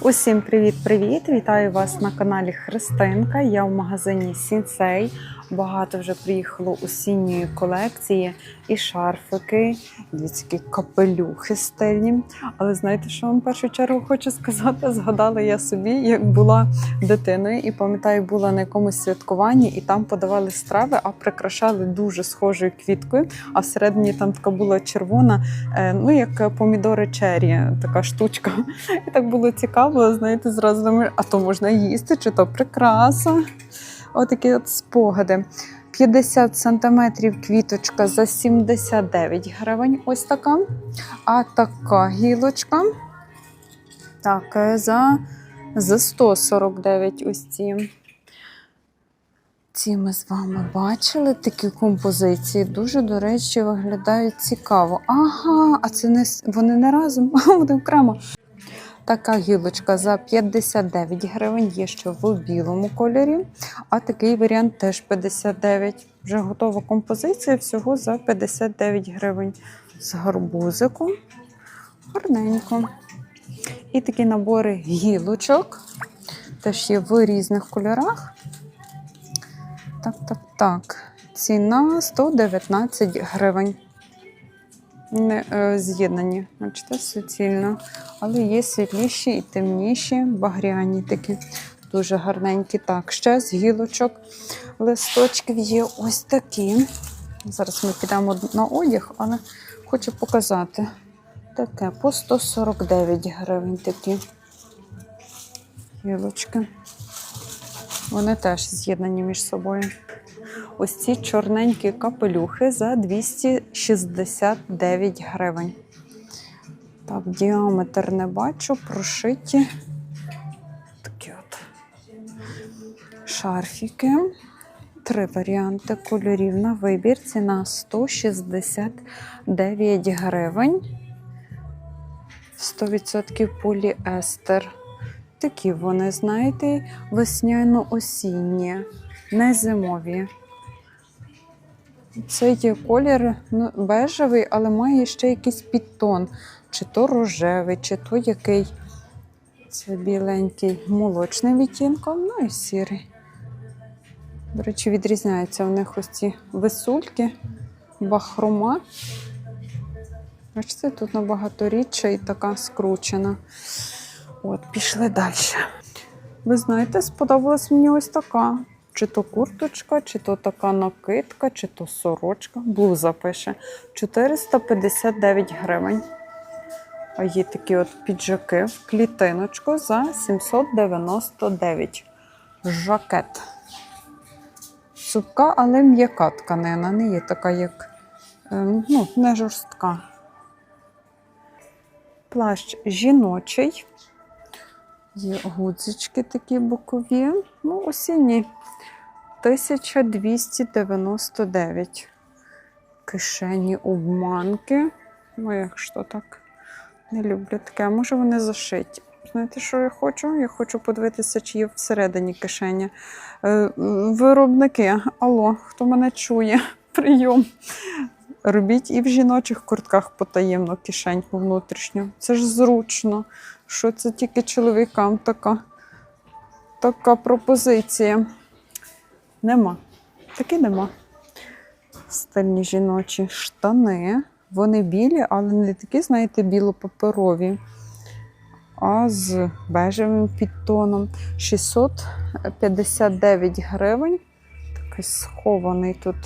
Усім привіт-привіт! Вітаю вас на каналі Христинка. Я в магазині Сінсей. Багато вже приїхало осінньої колекції і шарфики, і такі капелюхи стильні. Але знаєте, що вам в першу чергу хочу сказати? Згадала я собі, як була дитиною, і пам'ятаю, була на якомусь святкуванні, і там подавали страви, а прикрашали дуже схожою квіткою. А всередині там така була червона, е, ну як помідори чері, така штучка. І так було цікаво, знаєте, зразу думаю, а то можна їсти, чи то прикраса. Отакі от спогади. 50 сантиметрів квіточка за 79 гривень. Ось така. А така гілочка. Так, е, за, за 149 ось ці. Ці ми з вами бачили такі композиції. Дуже, до речі, виглядають цікаво. Ага, а це не вони не разом, а вони окремо. Така гілочка за 59 гривень є ще в білому кольорі. А такий варіант теж 59. Вже готова композиція всього за 59 гривень з гарбузиком. Гарненько. І такі набори гілочок. Теж є в різних кольорах. Так, так, так. Ціна 119 гривень. Не е, з'єднані, бачите, суцільно. Але є світліші і темніші, багряні такі. Дуже гарненькі. Так, ще з гілочок листочків є ось такі. Зараз ми підемо на одяг, але хочу показати. Таке по 149 гривень такі гілочки. Вони теж з'єднані між собою. Ось ці чорненькі капелюхи за 269 гривень. Так, діаметр не бачу, прошиті. Такі от шарфіки. Три варіанти кольорів на вибір. Ціна 169 гривень. 100% поліестер. Такі вони, знаєте, весняно-осінні, не зимові. Це є колір ну, бежевий, але має ще якийсь підтон. Чи то рожевий, чи то який. Це біленький молочним відтінком, ну і сірий. До речі, відрізняються в них ось ці висульки, бахрома. Бачите, тут набагато рідша і така скручена. От, пішли далі. Ви знаєте, сподобалась мені ось така. Чи то курточка, чи то така накидка, чи то сорочка. Блуза пише 459 гривень. А є такі от піджаки в клітиночку за 799. Жакет. Цупка, але м'яка тканина, не є така, як ем, ну, не жорстка. Плащ жіночий. Є гудзички такі бокові. Ну, осінні 1299. Кишені обманки. Ну, як що так? Не люблю таке. Може, вони зашиті. Знаєте, що я хочу? Я хочу подивитися, чи є всередині кишеня. Е, виробники, алло, хто мене чує? Прийом. Робіть і в жіночих куртках потаємно кишеньку внутрішню. Це ж зручно. Що це тільки чоловікам така, така пропозиція? Нема. Таки нема. Стильні жіночі штани. Вони білі, але не такі, знаєте, білопаперові, а з бежевим підтоном. 659 гривень. Такий схований тут.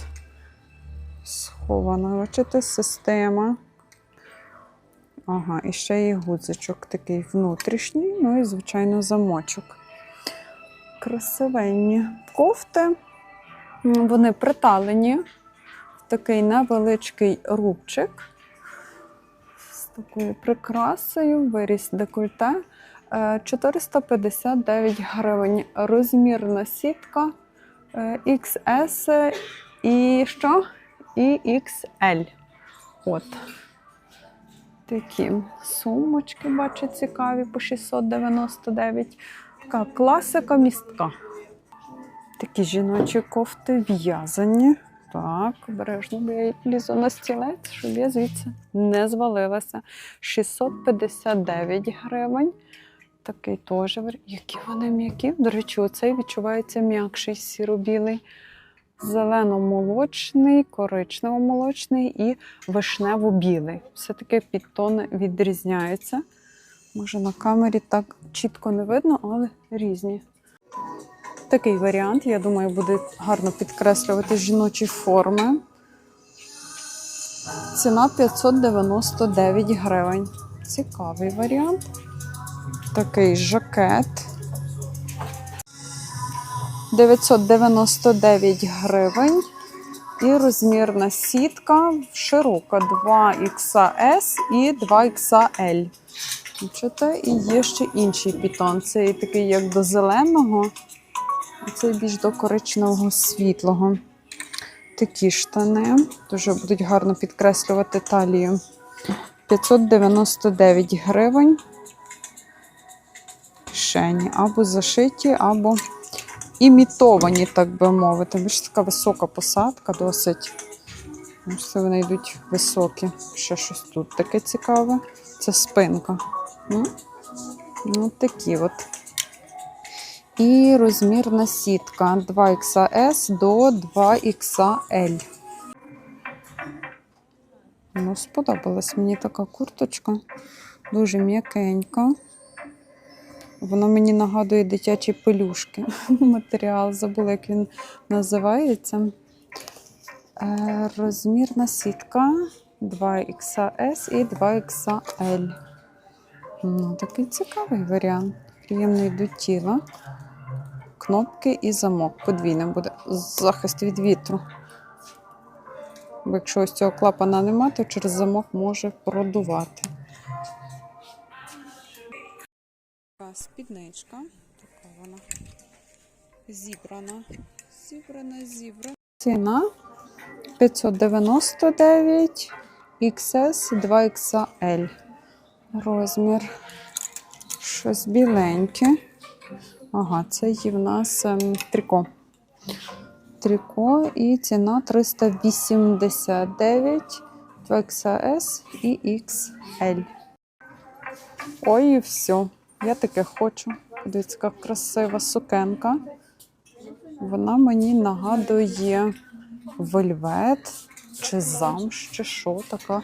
Схована, бачите, система. Ага, і ще є гудзичок такий внутрішній, ну і, звичайно, замочок. Красивенні кофти. Вони приталені в такий невеличкий рубчик з такою прикрасою, виріс декольте. Е, 459 гривень. Розмірна сітка е, XS і що? І XL. От. Такі сумочки, бачу, цікаві по 699. Така класика містка. Такі жіночі кофти в'язані. Так, обережно, бо я лізу на стілець, щоб я звідси не звалилася. 659 гривень. Такий теж. Які вони м'які. До речі, оцей відчувається м'якший сіро-білий. Зелено-молочний, коричнево-молочний і вишнево-білий. Все-таки підтони відрізняються. Може, на камері так чітко не видно, але різні. Такий варіант, я думаю, буде гарно підкреслювати жіночі форми. Ціна 599 гривень. Цікавий варіант. Такий жакет. 999 гривень. І розмірна сітка широка 2XS і 2XL. Бачите, і є ще інший пітон. Цей такий, як до зеленого, а цей більш до коричневого світлого. Такі штани дуже будуть гарно підкреслювати талію. 599 гривень. Кишені або зашиті, або імітовані, так би мовити. Більш така висока посадка досить. Бачите, вони йдуть високі. Ще щось тут таке цікаве. Це спинка. М? Ну, такі от. І розмірна сітка 2XS до 2XL. Ну, сподобалась мені така курточка. Дуже м'якенька. Воно мені нагадує дитячі пелюшки. Матеріал забула, як він називається. Е, розмірна сітка 2XS і 2XL. Ну, такий цікавий варіант. Приємний до тіла. Кнопки і замок. Подвійним буде захист від вітру. Якщо ось цього клапана немає, то через замок може продувати. Така спідничка. Така вона зібрана. Зібрана, зібрана. Ціна 599 XS 2XL. Розмір. Щось біленьке. Ага, це є в нас ем, тріко. Тріко і ціна 389 2XS і XL. Ой, і все. Я таке хочу. Дивіться, яка красива сукенка. Вона мені нагадує вельвет чи замш, чи що така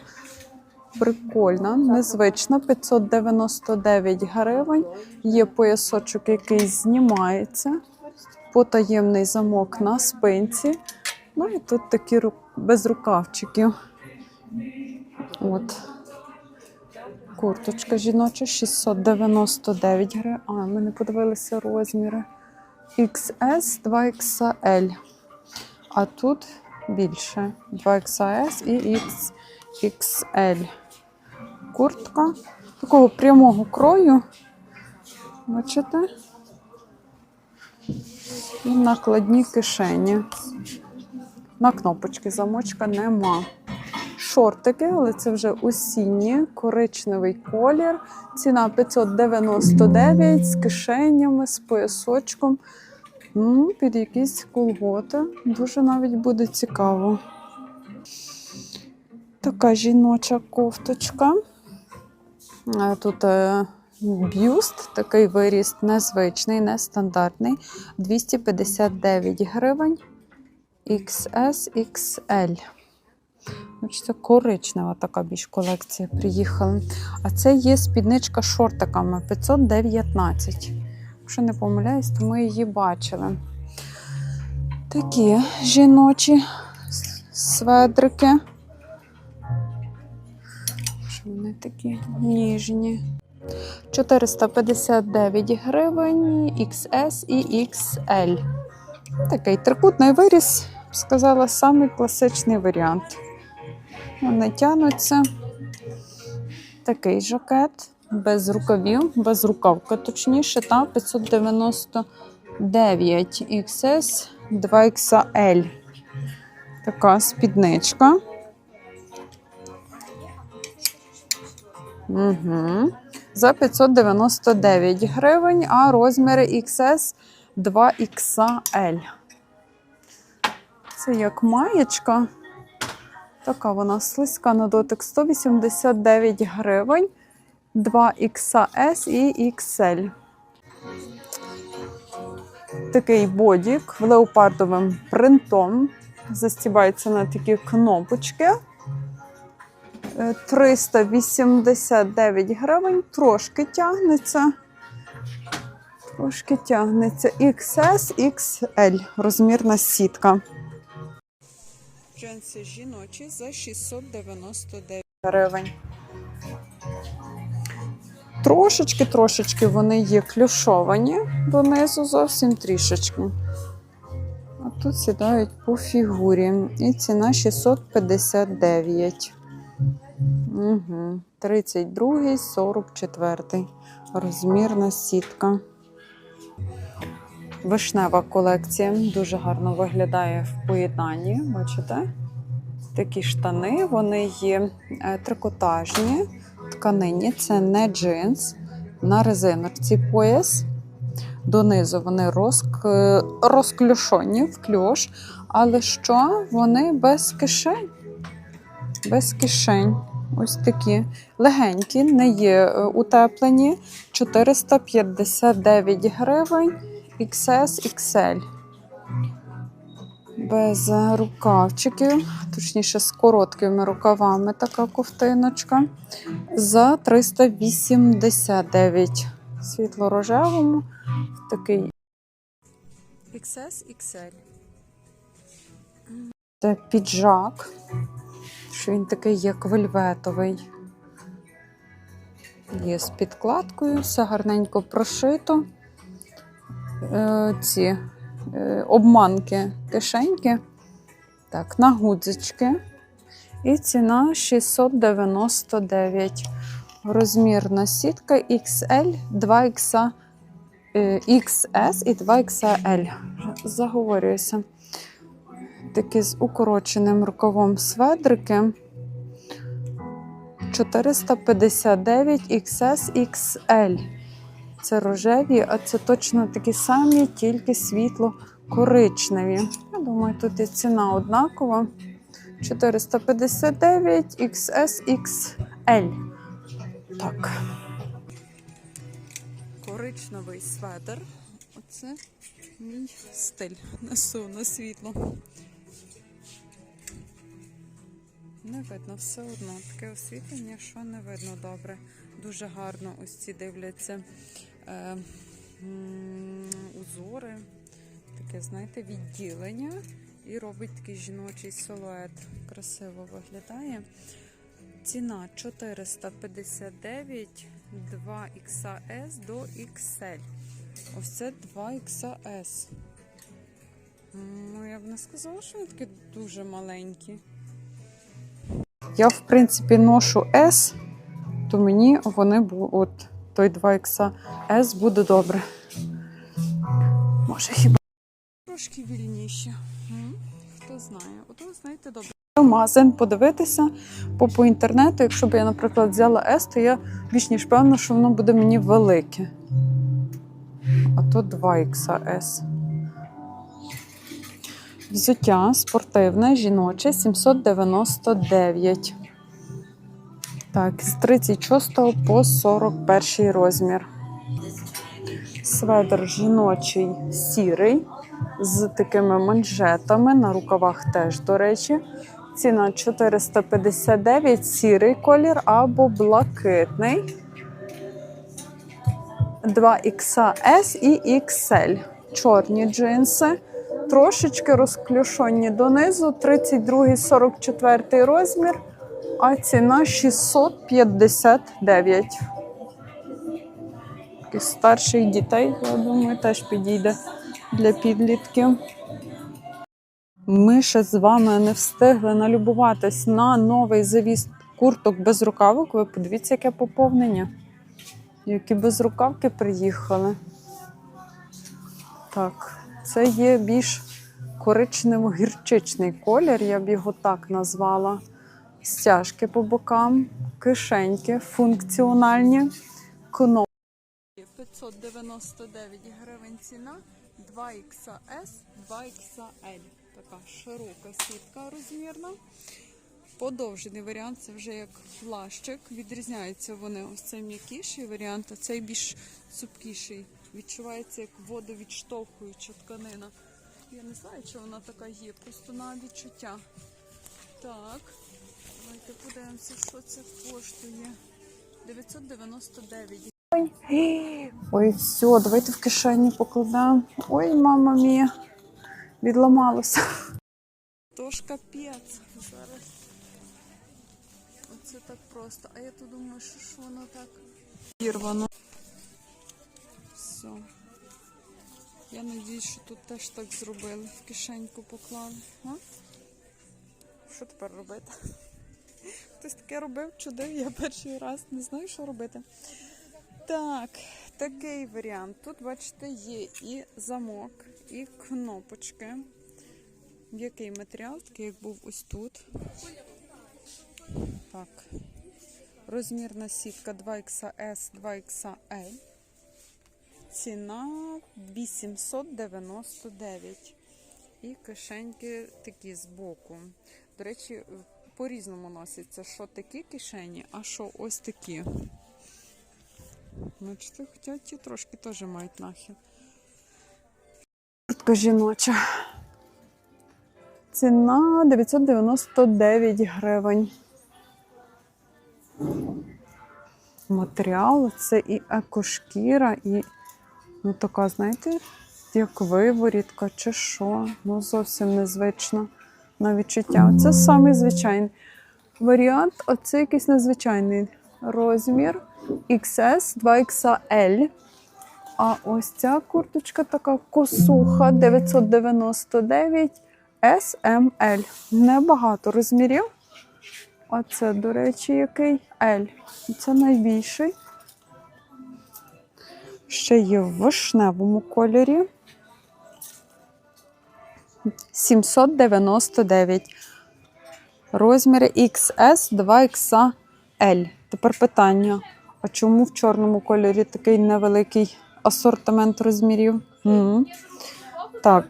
прикольна, незвична. 599 гривень. Є поясочок, який знімається. Потаємний замок на спинці. Ну і тут такі ру- без рукавчиків. От. Курточка жіноча 699 гривень. А, ми не подивилися розміри. XS 2XL. А тут більше 2XS і XXL. Куртка такого прямого крою. Бачите? І накладні кишені. На кнопочки замочка нема. Шортики, але це вже осінні, коричневий колір. Ціна 599 з кишенями, з поясочком. Ну, під якісь колготи. Дуже навіть буде цікаво. Така жіноча кофточка. Е, Тут е, бюст, такий виріст незвичний, нестандартний. 259 гривень. XS, XL. Це коричнева така більш колекція приїхала. А це є спідничка з шортиками 519. Якщо не помиляюсь, то ми її бачили. Такі жіночі сведрики. Вони такі ніжні. 459 гривень, XS і XL. Такий трикутний виріс, сказала, самий класичний варіант. Вони тянуться. Такий жакет без рукавів, без рукавка, точніше, та 599 XS 2XL. Така спідничка. Угу. За 599 гривень, а розміри XS 2XL. Це як маєчка. Така вона слизька на дотик 189 гривень, 2XS і XL. Такий бодік в леопардовим принтом. Застібається на такі кнопочки. Е, 389 гривень, трошки тягнеться. Трошки тягнеться XS, XL, розмірна сітка. Джинси жіночі за 699 гривень. Трошечки, трошечки вони є клюшовані донизу, зовсім трішечки. А тут сідають по фігурі. І ціна 659. Угу. 32, 44. Розмірна сітка. Вишнева колекція дуже гарно виглядає в поєднанні. Бачите? Такі штани, вони є е, трикотажні, тканині, це не джинс. На резиночці пояс. Донизу вони розк... е, розклюшені в кльош, але що вони без кишень. Без кишень. Ось такі легенькі, не є е, утеплені. 459 гривень. XS, XL. Без рукавчиків, точніше, з короткими рукавами така ковтиночка. За 389 світло-рожевому. Такий XS, XL. Це піджак. Що він такий як вельветовий. Є з підкладкою, все гарненько прошито. Е, ці е, обманки кишеньки. Так, на гудзички. І ціна 699. Розмірна сітка XL, 2X, е, XS і 2XL. Заговорююся. Такі з укороченим рукавом сведрики. 459 XS XL. Це рожеві, а це точно такі самі, тільки світло-коричневі. Я думаю, тут і ціна однакова. 459 XS XL. Так. Коричневий сведер. Оце мій стиль. Несу на світло. Не видно все одно. Таке освітлення, що не видно добре. Дуже гарно ось ці дивляться е, узори, таке, знаєте, відділення. І робить такий жіночий силует. Красиво виглядає. Ціна 459 2XS до XL. Ось це 2XS. Ну, я б не сказала, що вони такі дуже маленькі. Я, в принципі, ношу S, то мені вони от той 2XS буде добре. Може, хіба трошки вільніші. Хто знає? Ото, знаєте, добре. Магазин подивитися по, по інтернету. Якщо б я, наприклад, взяла S, то я більш ніж певна, що воно буде мені велике. А то 2XS. Взуття спортивне, жіноче 799. Так, з 36 по 41 розмір. Сведер жіночий сірий з такими манжетами. На рукавах теж, до речі. Ціна 459, сірий колір або блакитний. 2XS і XL. Чорні джинси. Трошечки розклюшені донизу. 32-44 розмір. А ціна 659. Таких старших дітей, я думаю, теж підійде для підлітків. Ми ще з вами не встигли налюбуватись на новий завіс курток без рукавок. Ви подивіться, яке поповнення. Які безрукавки приїхали. Так, це є більш коричнево-гірчичний колір, я б його так назвала. Стяжки по бокам, кишеньки функціональні, кнопки. 599 гривень ціна, 2XS, 2XL. Така широка сітка розмірна. Подовжений варіант це вже як плащик. Відрізняються вони ось цей м'якіший варіант, а цей більш цупкіший Відчувається як водовідштовхуюча тканина. Я не знаю, чи вона така є, просто на відчуття. Так, давайте подивимося, що це коштує. 999. Ой, все, давайте в кишені покладемо. Ой, мама мія, відламалося. Тож капець зараз. Оце так просто. А я то думаю, що ж воно такірвано. Все. Я надіюсь, що тут теж так зробили. В кишеньку поклали. А? Що тепер робити? Хтось таке робив, чудив, я перший раз не знаю, що робити. Так, такий варіант. Тут, бачите, є і замок, і кнопочки. Який матеріал, такий як був ось тут. Так. Розмірна сітка 2XS, 2XL. Ціна 899. І кишеньки такі збоку. До речі, по-різному носяться, що такі кишені, а що ось такі. Бачите, хоча ті трошки теж мають нахил. Куртка жіноча. Ціна 999 гривень. Матеріал це і екошкіра, і ну, така, знаєте, як виворітка чи що. Ну, зовсім незвично на відчуття. Це самий звичайний варіант, а це якийсь незвичайний розмір XS 2XL. А ось ця курточка така косуха 999 SML. Небагато розмірів. А це, до речі, який L. Це найбільший. Ще є в вишневому кольорі. 799. Розміри XS 2XL. Тепер питання: а чому в чорному кольорі такий невеликий асортимент розмірів? М. Так.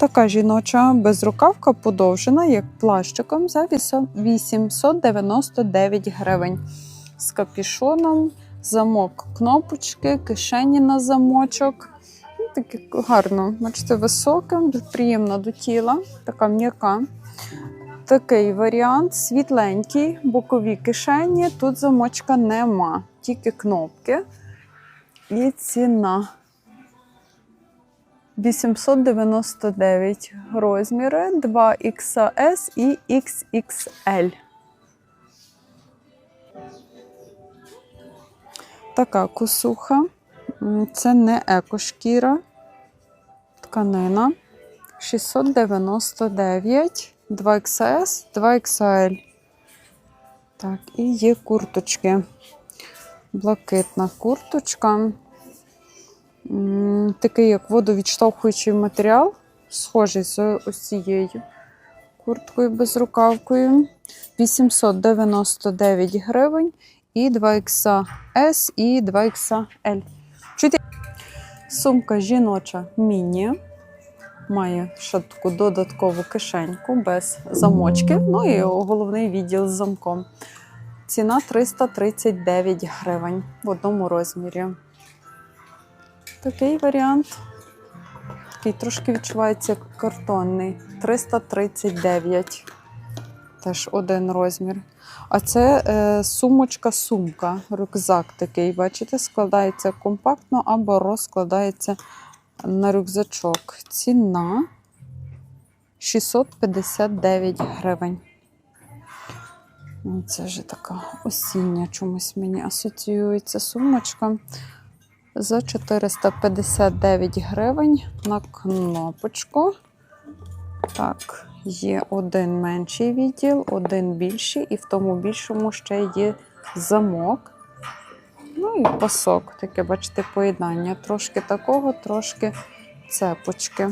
Така жіноча безрукавка подовжена, як плащиком, за 899 гривень. З капішоном, замок кнопочки, кишені на замочок. Ну, Таке гарно, бачите, високе, приємно до тіла, така м'яка. Такий варіант світленький, бокові кишені. Тут замочка нема, тільки кнопки. І ціна 899 розміри 2XS і XXL. Така косуха. Це не екошкіра, тканина. 699, 2XS, 2XL. Так, і є курточки. Блакитна курточка. Такий як водовідштовхуючий матеріал, схожий з ось цією курткою безрукавкою. 899 гривень і 2XS і 2XL. Чуєте? Сумка жіноча міні. Має ще таку додаткову кишеньку без замочки. Ну і головний відділ з замком. Ціна 339 гривень в одному розмірі. Такий варіант. Такий трошки відчувається картонний. 339. Теж один розмір. А це е, сумочка-сумка, рюкзак такий, бачите, складається компактно або розкладається на рюкзачок. Ціна 659 гривень. Це вже така осіння чомусь мені асоціюється сумочка. За 459 гривень на кнопочку. Так, є один менший відділ, один більший, і в тому більшому ще є замок. Ну і пасок, таке, бачите, поєднання. Трошки такого, трошки цепочки.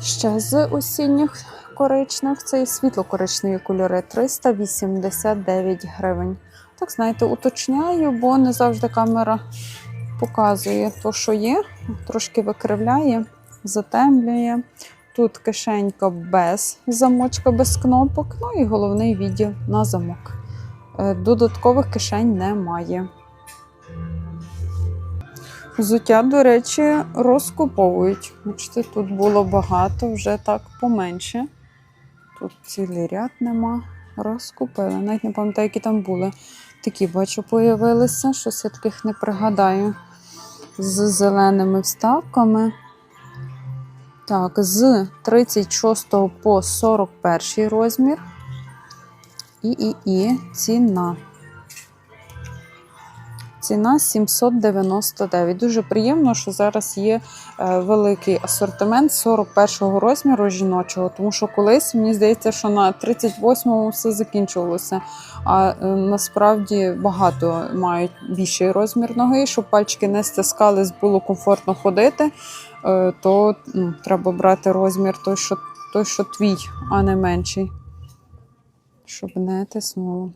Ще з осінніх коричневих, це і світло-коричневі кольори 389 гривень. Так, знаєте, уточняю, бо не завжди камера показує то, що є, трошки викривляє, затемлює. Тут кишенька без замочка, без кнопок, ну і головний відділ на замок. Е, Додаткових кишень немає. Взуття, до речі, розкуповують. Бачите, тут було багато, вже так поменше. Тут цілий ряд нема. Розкупили. Навіть не пам'ятаю, які там були. Такі, бачу, появилися. Щось я таких не пригадаю. З зеленими вставками. Так, з 36 по 41 розмір. І, і, і ціна. Ціна 799. Дуже приємно, що зараз є е, великий асортимент 41-го розміру жіночого, тому що колись мені здається, що на 38-му все закінчувалося. А е, насправді багато мають більший розмір ноги, щоб пальчики не стискались, було комфортно ходити, то ну, треба брати розмір той, що, той, що твій, а не менший, щоб не тиснуло.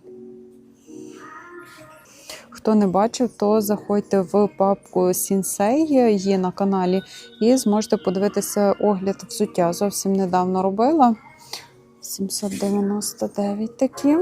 Хто не бачив, то заходьте в папку Сінсей, є на каналі, і зможете подивитися огляд взуття. Зовсім недавно робила. 799 такі.